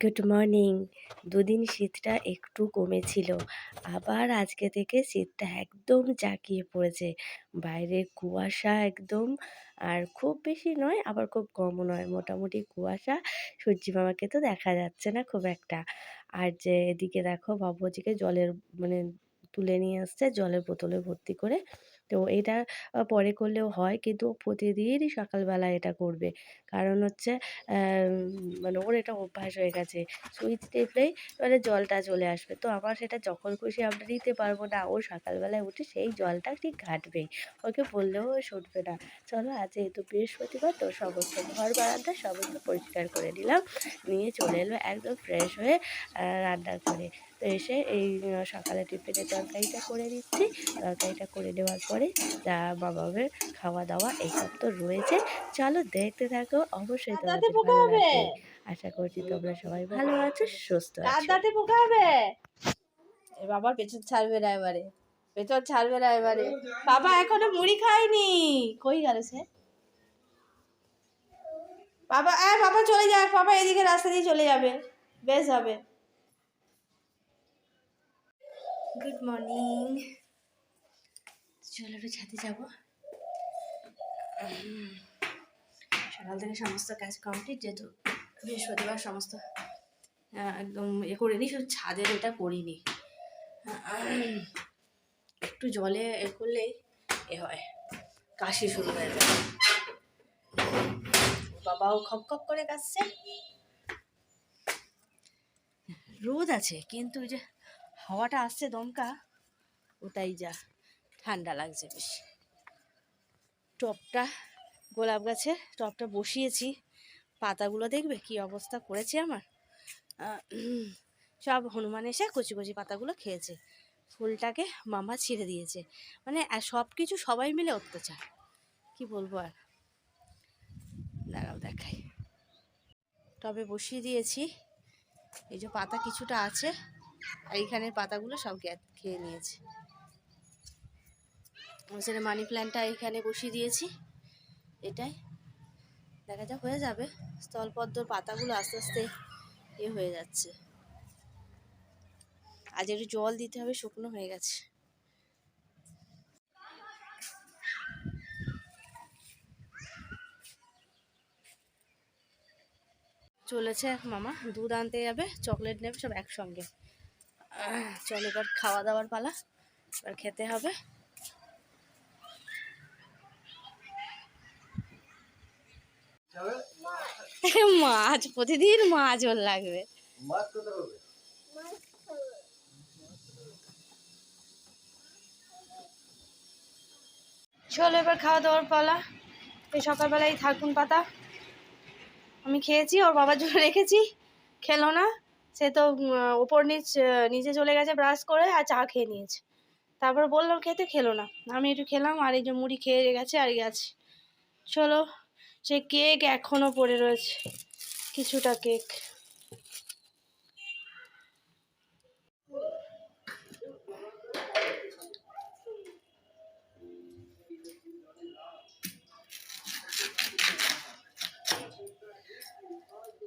Good morning. দুদিন শীতটা একটু কমেছিল। আবার আজকে থেকে শীতটা একদম জাঁকিয়ে পড়েছে। বাইরে কুয়াশা একদম, আর খুব বেশি নয়, আবার খুব কমও নয়। মোটামুটি কুয়াশা, সূর্যি মামাকে তো দেখা যাচ্ছে না খুব একটা। আর যে এদিকে দেখো বাবুজিকে জলের মানে তুলে নিয়ে আসছে, জলের বোতলে ভর্তি করে। তো এটা পরে করলেও হয়। কিন্তু প্রতিদিনই সকালবেলা এটা করবে। কারণ হচ্ছে মানে ওর এটা অভ্যাস হয়ে গেছে। সুইচ টিপলেই মানে জলটা চলে আসবে। তো আমার সেটা যখন খুশি আমরা নিতে পারব না, ও সকালবেলায় উঠে সেই জলটা ঠিক ঘাটবেই ওকে বললেও ও শুনবে না। চলো আজ যেহেতু বৃহস্পতিবার, তো সমস্ত ঘর বারান্দা সমস্ত পরিষ্কার করে নিলাম। নিয়ে চলে এলো একদম ফ্রেশ হয়ে রান্না করে। তো এসে এই সকালে টিফিনের তরকারিটা করে দিচ্ছি। তরকারিটা করে নেওয়ার পরে যা বাবাবের খাওয়া দাওয়া এইসব তো রয়েছে। চলো দেখতে থাকো অবশ্যই তোমাদের ভালো। লাগবে। আশা করছি তোমরা সবাই ভালো আছো সুস্থ আছো। পোকা হবে? এ বাবার পেছন ছাড়বে না এবারে। পেছন ছাড়বে না এবারে। বাবা এখনও মুড়ি খায়নি। কই গেল সে? বাবা এ বাবা চলে যাক। বাবা এদিকে রাস্তা দিয়ে চলে যাবে। বেশ হবে। গুড মর্নিং চলো একটু ছাদে যাব। সকাল থেকে সমস্ত কাজ কমপ্লিট যেহেতু বৃহস্পতিবার সমস্ত একদম এ করিনি, শুধু ছাদের এটা করিনি। একটু জলে এ করলেই এ হয়। কাশি শুরু হয়ে যায়। বাবাও খপ খপ করে কাশছে রোদ আছে, কিন্তু যে হাওয়াটা আসছে দমকা, ওটাই যা, ঠান্ডা লাগছে বেশি। টপটা, গোলাপ গাছে টপটা বসিয়েছি। পাতাগুলো দেখবে কি অবস্থা করেছে আমার? সব হনুমান এসে কচি কচি পাতাগুলো খেয়েছে। ফুলটাকে মামা ছিঁড়ে দিয়েছে। মানে সব কিছু সবাই মিলে অত্যাচার। কি বলব আর? দাঁড়াও দেখাই। টবে বসিয়ে দিয়েছি। এই যে পাতা কিছুটা আছে। আর এইখানের পাতাগুলো সব খেয়ে নিয়েছে। সেটা মানি প্ল্যান্টটা এখানে বসিয়ে দিয়েছি। এটাই। দেখা যাক হয়ে যাবে। স্থলপদ্মর পাতাগুলো আস্তে আস্তে এ হয়ে যাচ্ছে। আজ একটু জল দিতে হবে, শুকনো হয়ে গেছে। চলেছে মামা, দুধ আনতে যাবে, চকলেট নেবে, সব একসঙ্গে। চল এবার খাওয়া দাওয়ার পালা এবার খেতে হবে। মাছ প্রতিদিন মাছ ওর লাগবে। চলো এবার খাওয়া দাওয়ার পালা এই সকালবেলায় থাকুন পাতা। আমি খেয়েছি ওর বাবার জন্য রেখেছি খেলো না। সে তো ওপর নিচ নিচে চলে গেছে ব্রাশ করে আর চা খেয়ে নিয়েছে। তারপর বললাম, খেতে খেলো না। আমি একটু খেলাম, আর এই যে মুড়ি খেয়ে গেছে আর গেছে। চলো, সে কেক এখনও পড়ে রয়েছে, কিছুটা কেক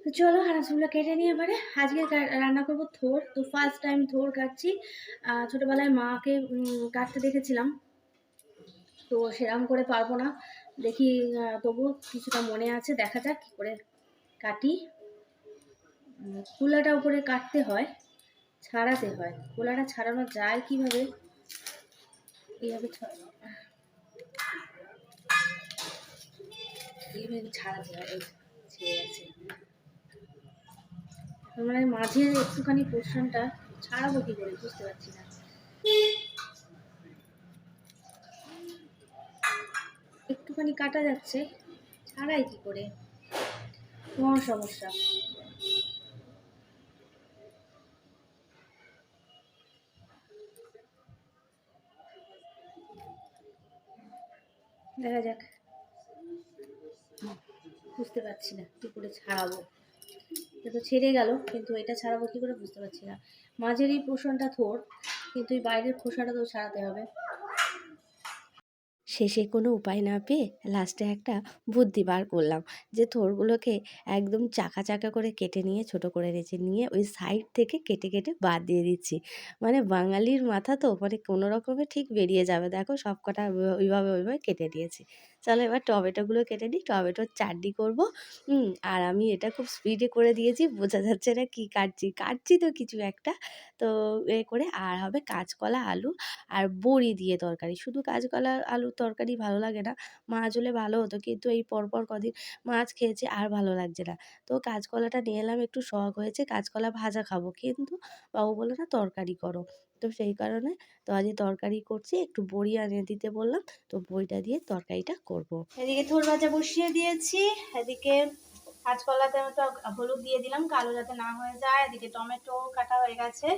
তো চলো আনাজগুলো কেটে নিয়ে এবারে। আজকে রান্না করব থোর। তো ফার্স্ট টাইম থোর কাটছি। ছোটোবেলায় মাকে কাটতে দেখেছিলাম। তো সেরকম করে পারব না। দেখি তবু কিছুটা মনে আছে। দেখা যাক কী করে কাটি। কুলাটা উপরে কাটতে হয়। ছাড়াতে হয়। কুলাটা ছাড়ানো যায় কীভাবে? এইভাবে এইভাবে ছাড়াতে হয়। গেছে তার মানে মাঝে একটুখানি পোর্শনটা ছাড়াবো কি করে, বুঝতে পারছি না। একটুখানি কাটা যাচ্ছে, ছাড়াই কি করে? মহা সমস্যা। দেখা যাক। বুঝতে পারছি না, কি করে ছাড়াবো। এটা তো ছেড়ে গেল, কিন্তু এটা ছাড়াবো কি করে বুঝতে পারছি না। মাঝের এই পোষণটা থোর কিন্তু এই বাইরের খোসাটা তো ছাড়াতে হবে। শেষে কোনো উপায় না পেয়ে লাস্টে একটা বুদ্ধি বার করলাম যে থোরগুলোকে একদম চাকা চাকা করে কেটে নিয়ে, ছোট করে নিয়েছি নিয়ে ওই সাইড থেকে কেটে কেটে বাদ দিয়ে দিচ্ছি। মানে বাঙালির মাথা তো মানে কোনো রকমে ঠিক বেরিয়ে যাবে। দেখো সব কটা ওইভাবে ওইভাবে কেটে দিয়েছি। চলো এবার টমেটোগুলো কেটে নিই, টমেটোর চাটনি করব। আর আমি এটা খুব স্পিডে করে দিয়েছি, বোঝা যাচ্ছে না কি কাটছি। কাটছি তো কিছু একটা, তো এ করে আর হবে কাঁচকলা, আলু আর বড়ি দিয়ে তরকারি। শুধু কাঁচকলা আলুর তরকারি ভালো লাগে না। মাছ হলে ভালো হতো। কিন্তু এই পরপর কদিন মাছ খেয়েছি আর ভালো লাগছে না। তো কাঁচকলাটা নিয়ে এলাম, একটু শখ হয়েছে, কাঁচকলা ভাজা খাব। কিন্তু বাবু বলল, না, তরকারি করো। তো সেই কারণে তো আজকে তরকারি করছি, একটু বড়ি আনিয়ে দিতে বললাম। তো বড়িটা দিয়ে তরকারিটা করব। এদিকে থোর ভাজা বসিয়ে দিয়েছি। এদিকে কাঁচকলাতে তো হলুদ দিয়ে দিলাম, কালো যাতে না হয়ে যায়। এদিকে টমেটো কাটা হয়ে গেছে।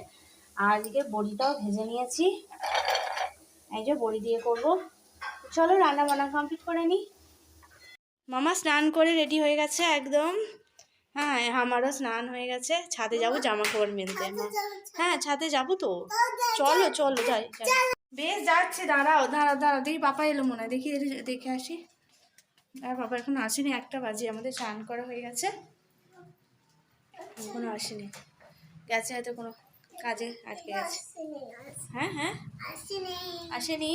আর এদিকে বড়িটাও ভেজে নিয়েছি। এই যে বড়ি দিয়ে করব। চলো রান্না বান্না কমপ্লিট করে নিই মামা স্নান করে রেডি হয়ে গেছে একদম। হ্যাঁ আমারও স্নান হয়ে গেছে। ছাদে যাব জামা কাপড় মেলতে হ্যাঁ ছাদে যাব তো। চলো চলো যাই। বেশ যাচ্ছে দাঁড়াও দাঁড়াও দাঁড়াও। দেখি পাপা এলো মনে হয়। দেখি দেখে আসি। আর বাবা এখন আসেনি একটা বাজে। আমাদের স্নান করা হয়ে গেছে। এখনও আসেনি। গেছে হয়তো কোনো কাজে আটকে গেছে। হ্যাঁ হ্যাঁ। আসেনি?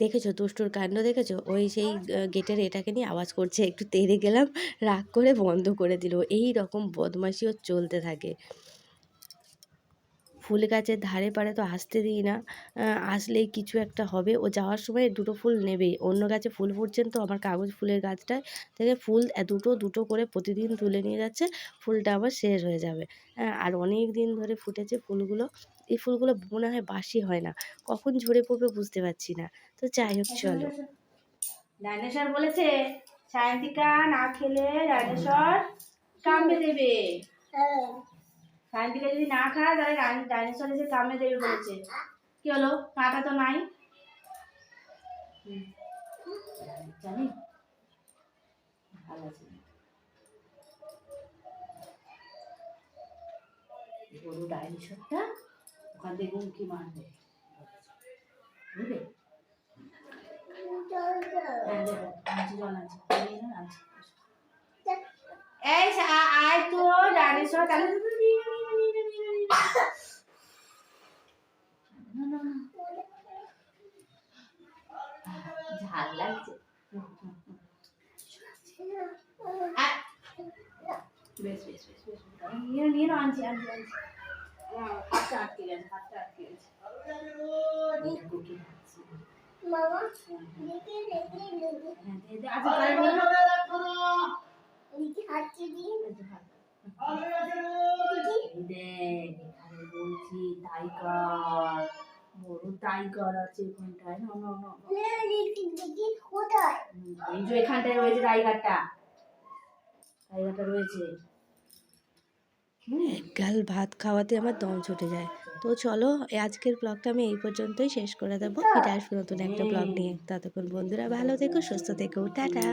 দেখেছ দুষ্টুর কাণ্ড দেখেছ? ওই সেই গেটের এটাকে নিয়ে আওয়াজ করছে, একটু তেড়ে গেলাম, রাগ করে বন্ধ করে দিল। এই রকম বদমাশিও চলতে থাকে। ফুল গাছের ধারে পারে তো আসতে দিই না। আসলেই কিছু একটা হবে। ও যাওয়ার সময় দুটো ফুল নেবেই। অন্য গাছে ফুল ফুটছেন তো আমার কাগজ ফুলের গাছটায়। থেকে ফুল দুটো দুটো করে প্রতিদিন তুলে নিয়ে যাচ্ছে। ফুলটা আবার শেষ হয়ে যাবে। হ্যাঁ আর অনেক দিন ধরে ফুটেছে ফুলগুলো। এই ফুলগুলো মনে হয় বাসি হয় না। কখন ঝরে পড়বে বুঝতে পারছি না। তো যাই হোক চলো। ডাইনোসর বলেছে সায়ন্তিকা না খেলে ডাইনোসর কামড়ে দেবে। সায়ন্তিকা যদি না খায় তাহলে ডাইনোসর এসে কামড়ে দেবে বলেছে। কি হলো? কাঁটা তো নাই? জানি। ওখান থেকে হ্যাঁ, এই আয় তো ডাইনোসর। তাহলে ঝাল লাগছে। বেশ বেশ বেশ বেশ নিয়ে নিয়ে আনছি আনছি আনছি। হাতটা আটকে গেছে হাতটা আটকে গেছে। এটা কুকি খাচ্ছি। হ্যাঁ, দে, দে, আচ্ছা, তাহলে দেখ, গাল ভাত খাওয়াতে আমার দম ছুটে যায়। তো চলো আজকের ব্লগটা আমি এই পর্যন্তই শেষ করে দেবো। এটা আসব নতুন একটা ব্লগ নিয়ে। ততক্ষণ বন্ধুরা ভালো থেকো সুস্থ থেকো। টাটা।